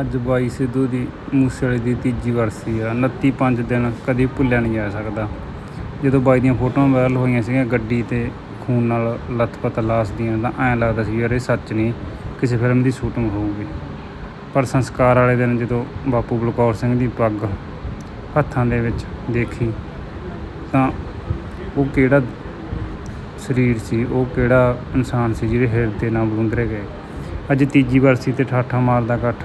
ਅੱਜ ਬਾਈ ਸਿੱਧੂ ਦੀ ਮੂਸੇਵਾਲੇ ਦੀ ਤੀਜੀ ਵਰਸੀ ਆ। 29 ਪੰਜ ਦਿਨ ਕਦੀ ਭੁੱਲਿਆ ਨਹੀਂ ਜਾ ਸਕਦਾ। ਜਦੋਂ ਬਾਈ ਦੀਆਂ ਫੋਟੋਆਂ ਵਾਇਰਲ ਹੋਈਆਂ ਸੀਗੀਆਂ ਗੱਡੀ ਤੇ ਖੂਨ ਨਾਲ ਲੱਥਪੱਥ ਲਾਸ਼ ਦੀਆਂ, ਤਾਂ ਐਂ ਲੱਗਦਾ ਸੀ ਯਾਰ ਇਹ ਸੱਚ ਨਹੀਂ, ਕਿਸੇ ਫਿਲਮ ਦੀ ਸ਼ੂਟਿੰਗ ਹੋਊਗੀ। ਪਰ ਸੰਸਕਾਰ ਵਾਲੇ ਦਿਨ ਜਦੋਂ ਬਾਪੂ ਬਲਕੌਰ ਸਿੰਘ ਦੀ ਪੱਗ ਹੱਥਾਂ ਦੇ ਵਿੱਚ ਦੇਖੀ, ਤਾਂ ਉਹ ਕਿਹੜਾ ਸਰੀਰ ਸੀ, ਉਹ ਕਿਹੜਾ ਇਨਸਾਨ ਸੀ ਜਿਹੜੇ ਹਿਰਦੇ ਨਾਲ ਬਲੁੰਦਰੇ ਗਏ। ਅੱਜ ਤੀਜੀ ਵਰਸੀ ਤੇ ਠਾਠਾ ਮਾਰਦਾ ਇਕੱਠ।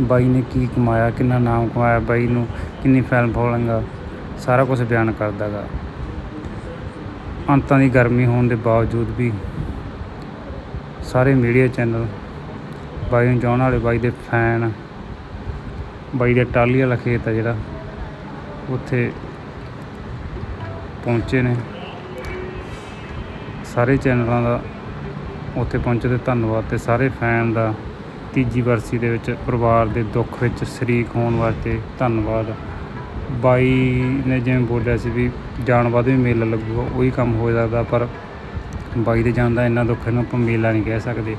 ਬਾਈ ਨੇ ਕੀ ਕਮਾਇਆ, ਕਿੰਨਾ ਨਾਮ ਕਮਾਇਆ ਬਾਈ ਨੂੰ, ਕਿੰਨੀ ਫੈਨ ਫੋਲੋਇੰਗ ਆ, ਸਾਰਾ ਕੁਝ ਬਿਆਨ ਕਰਦਾ ਗਾ। ਅੰਤਾਂ ਦੀ ਗਰਮੀ ਹੋਣ ਦੇ ਬਾਵਜੂਦ ਵੀ ਸਾਰੇ ਮੀਡੀਆ ਚੈਨਲ ਬਾਈ ਨੂੰ ਚਾਹਣ ਵਾਲੇ ਬਾਈ ਦੇ ਫੈਨ, ਬਾਈ ਦੇ ਟਾਲੀ ਵਾਲਾ ਖੇਤ ਆ ਜਿਹੜਾ, ਉੱਥੇ ਪਹੁੰਚੇ ਨੇ। ਸਾਰੇ ਚੈਨਲਾਂ ਦਾ ਉੱਥੇ ਪਹੁੰਚੇ ਤੇ ਧੰਨਵਾਦ ਤੇ ਸਾਰੇ ਫੈਨ ਦਾ ਤੀਜੀ ਵਰਸੀ ਦੇ ਵਿੱਚ ਪਰਿਵਾਰ ਦੇ ਦੁੱਖ ਵਿੱਚ ਸ਼ਰੀਕ ਹੋਣ ਵਾਸਤੇ ਧੰਨਵਾਦ। ਬਾਈ ਨੇ ਜਿਵੇਂ ਬੋਲਿਆ ਸੀ ਵੀ ਜਾਣ ਬਾਅਦ ਵੀ ਮੇਲਾ ਲੱਗੂਗਾ, ਉਹੀ ਕੰਮ ਹੋ ਸਕਦਾ, ਪਰ ਬਾਈ ਦੇ ਜਾਣ ਦਾ ਇੰਨਾ ਦੁੱਖ ਇਹਨੂੰ ਆਪਾਂ ਮੇਲਾ ਨਹੀਂ ਕਹਿ ਸਕਦੇ।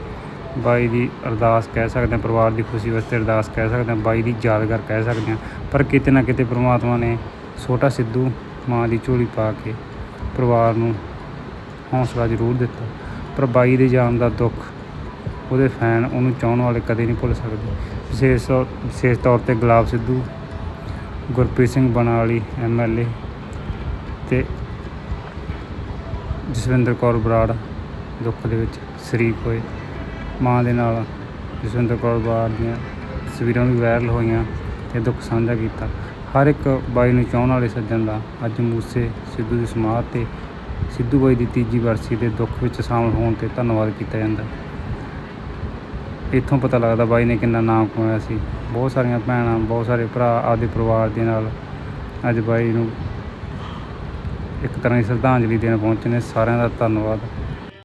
ਬਾਈ ਦੀ ਅਰਦਾਸ ਕਹਿ ਸਕਦੇ ਹਾਂ, ਪਰਿਵਾਰ ਦੀ ਖੁਸ਼ੀ ਵਾਸਤੇ ਅਰਦਾਸ ਕਹਿ ਸਕਦੇ ਹਾਂ, ਬਾਈ ਦੀ ਯਾਦਗਾਰ ਕਹਿ ਸਕਦੇ ਹਾਂ, ਪਰ ਕਿਤੇ ਨਾ ਕਿਤੇ ਪ੍ਰਮਾਤਮਾ ਨੇ ਛੋਟਾ ਸਿੱਧੂ ਮਾਂ ਦੀ ਝੋਲੀ ਪਾ ਕੇ ਪਰਿਵਾਰ ਨੂੰ ਹੌਸਲਾ ਜ਼ਰੂਰ ਦਿੱਤਾ। ਪਰ ਬਾਈ ਦੇ ਜਾਣ ਦਾ ਦੁੱਖ ਉਹਦੇ ਫੈਨ ਉਹਨੂੰ ਚਾਹਣ ਵਾਲੇ ਕਦੇ ਨਹੀਂ ਭੁੱਲ ਸਕਦੇ। ਵਿਸ਼ੇਸ਼ ਤੌਰ- ਵਿਸ਼ੇਸ਼ ਤੌਰ ਤੇ ਗੁਲਾਬ ਸਿੱਧੂ, ਗੁਰਪ੍ਰੀਤ ਸਿੰਘ ਬਣਾਲੀ ਐਮਐਲਏ ਤੇ ਜਸਵਿੰਦਰ ਕੌਰ ਬਰਾੜ ਦੁੱਖ ਦੇ ਵਿੱਚ ਸ਼ਰੀਕ ਹੋਏ। ਮਾਂ ਦੇ ਨਾਲ ਜਸਵਿੰਦਰ ਕੌਰ ਬਰਾੜ ਦੀਆਂ ਤਸਵੀਰਾਂ ਵੀ ਵਾਇਰਲ ਹੋਈਆਂ ਤੇ ਦੁੱਖ ਸਾਂਝਾ ਕੀਤਾ। ਹਰ ਇੱਕ ਬਾਈ ਨੂੰ ਚਾਹਣ ਵਾਲੇ ਸੱਜਣ ਦਾ ਅੱਜ ਮੂਸੇ ਸਿੱਧੂ ਦੀ ਸਮਾਧ ਤੇ ਸਿੱਧੂ ਬਾਈ ਦੀ ਤੀਜੀ ਵਰਸੀ ਦੇ ਦੁੱਖ ਵਿੱਚ ਸ਼ਾਮਲ ਹੋਣ ਤੇ ਧੰਨਵਾਦ ਕੀਤਾ ਜਾਂਦਾ। ਇੱਥੋਂ ਪਤਾ ਲੱਗਦਾ ਬਾਈ ਨੇ ਕਿੰਨਾ ਨਾਮ ਕਮਾਇਆ ਸੀ। ਬਹੁਤ ਸਾਰੀਆਂ ਭੈਣਾਂ, ਬਹੁਤ ਸਾਰੇ ਭਰਾ ਆਪਦੇ ਪਰਿਵਾਰ ਦੇ ਨਾਲ ਅੱਜ ਬਾਈ ਨੂੰ ਇੱਕ ਤਰ੍ਹਾਂ ਦੀ ਸ਼ਰਧਾਂਜਲੀ ਦੇਣ ਪਹੁੰਚੇ ਨੇ। ਸਾਰਿਆਂ ਦਾ ਧੰਨਵਾਦ।